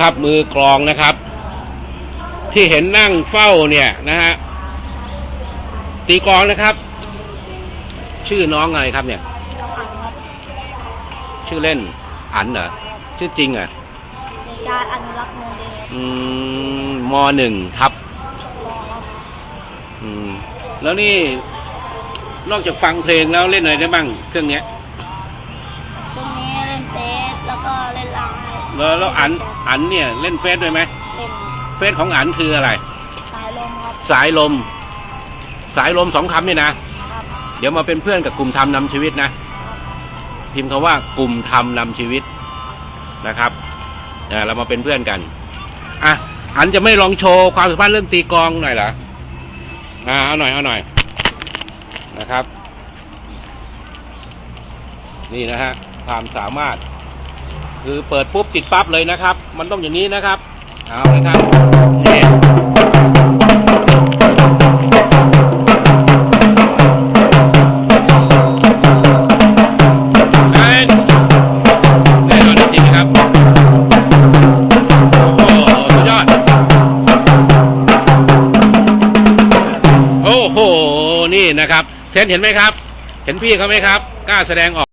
ครับมือกลองนะครับ ที่เห็นนั่งเฝ้าเนี่ยนะฮะตีกลองนะครับ ชื่อน้องอะไรครับเนี่ย ชื่อเล่นอันเหรอชื่อจริงเหรอะในการอนุรักษ์โมเดลอืมมหนึ่งทับของอืมแล้วนี่นอกจากฟังเพลงแล้วเล่นอะไรได้บ้างเครื่องเนี้ยซึ่งนี้เล่นเฟสแล้วก็เล่นไลน์ แล้วแล้วอันอันเนี่ยเล่นเฟซด้วยไหมเล่นเฟซของอันคืออะไร สายลมครับสายลม สายลมสองคำนี่นะ ครับเดี๋ยวมาเป็นเพื่อนกับกลุ่มทำนำชีวิตนะ พิมพ์คาว่ากลุ่มทำนำชีวิตนะครับอ่าเรามาเป็นเพื่อนกันอะอันจะไม่ลองโชว์ความสามารถเรื่องตีกลองหน่อยเหรออ่าเอาหน่อยเอาหน่อยนะครับ นี่นะฮะความสามารถ คือเปิดปุ๊บติดปั๊บเลยนะครับ มันต้องอย่างนี้นะครับ เอาเลยครับนี่เอ้ยแน่นอนจริงๆครับโอ้โหสุดยโอ้โห นี่นะครับ เซนเห็นไหมครับ เห็นพี่เขาไหมครับ กล้าแสดงออก